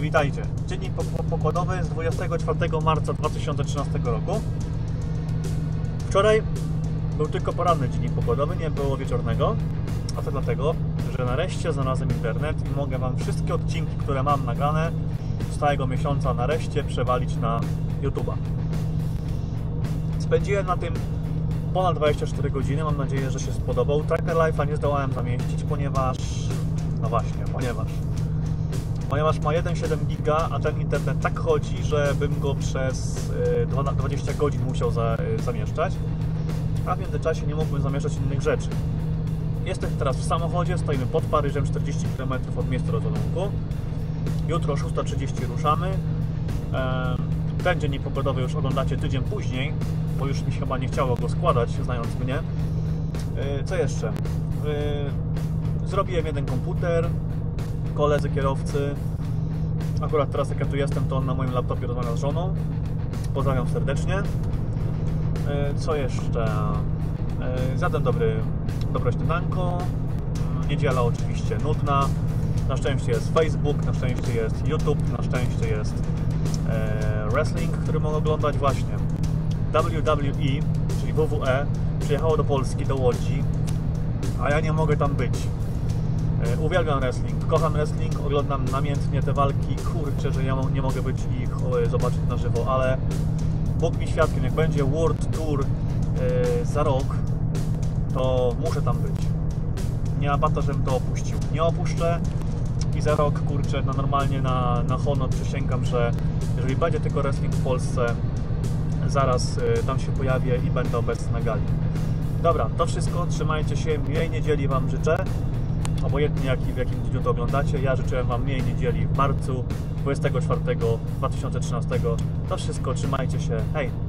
witajcie. Dziennik pok- pokładowy z 24 marca 2013 roku. Wczoraj był tylko poranny dziennik pokładowy, nie było wieczornego. A to dlatego, że nareszcie znalazłem internet i mogę Wam wszystkie odcinki, które mam nagrane z całego miesiąca nareszcie przewalić na YouTube'a. Spędziłem na tym ponad 24 godziny. Mam nadzieję, że się spodobał. Tracker Life'a nie zdołałem zamieścić, ponieważ. No właśnie, ponieważ. Ponieważ ma 1,7 giga, a ten internet tak chodzi, że bym go przez y, 12 20 godzin musiał za, y, zamieszczać, a w międzyczasie nie mógłbym zamieszczać innych rzeczy. Jestem teraz w samochodzie, stoimy pod Paryżem, 40 km od miejsca rozładunku. Jutro o 6.30 ruszamy. Ten dziennik pogodowy już oglądacie tydzień później, bo już mi się chyba nie chciało go składać, znając mnie. E, Co jeszcze? Zrobiłem jeden komputer, koledzy kierowcy. Akurat teraz jak ja tu jestem, to on na moim laptopie rozmawia z żoną. Pozdrawiam serdecznie. E, Co jeszcze? E, Zjadłem dobry, dobre śniadanko. Mm, Niedziela oczywiście nudna. Na szczęście jest Facebook, na szczęście jest YouTube, na szczęście jest e, wrestling, który mogę oglądać właśnie. WWE, czyli WWE, przyjechało do Polski, do Łodzi, a ja nie mogę tam być. E, Uwielbiam wrestling, kocham wrestling, oglądam namiętnie te walki. Kurczę, że ja nie mogę być ich zobaczyć na żywo, ale Bóg mi świadkiem, jak będzie World Tour e, za rok, to muszę tam być. Nie ma żebym to opuścił. Nie opuszczę i za rok, kurczę, na normalnie na, na honor przysięgam, że jeżeli będzie tylko wrestling w Polsce, zaraz e, tam się pojawię i będę obecny na gali. Dobra, to wszystko. Trzymajcie się. Miłej niedzieli Wam życzę. Obojętnie jaki, w jakim dniu to oglądacie. Ja życzyłem Wam miłej niedzieli w marcu 24 2013. To wszystko. Trzymajcie się. Hej!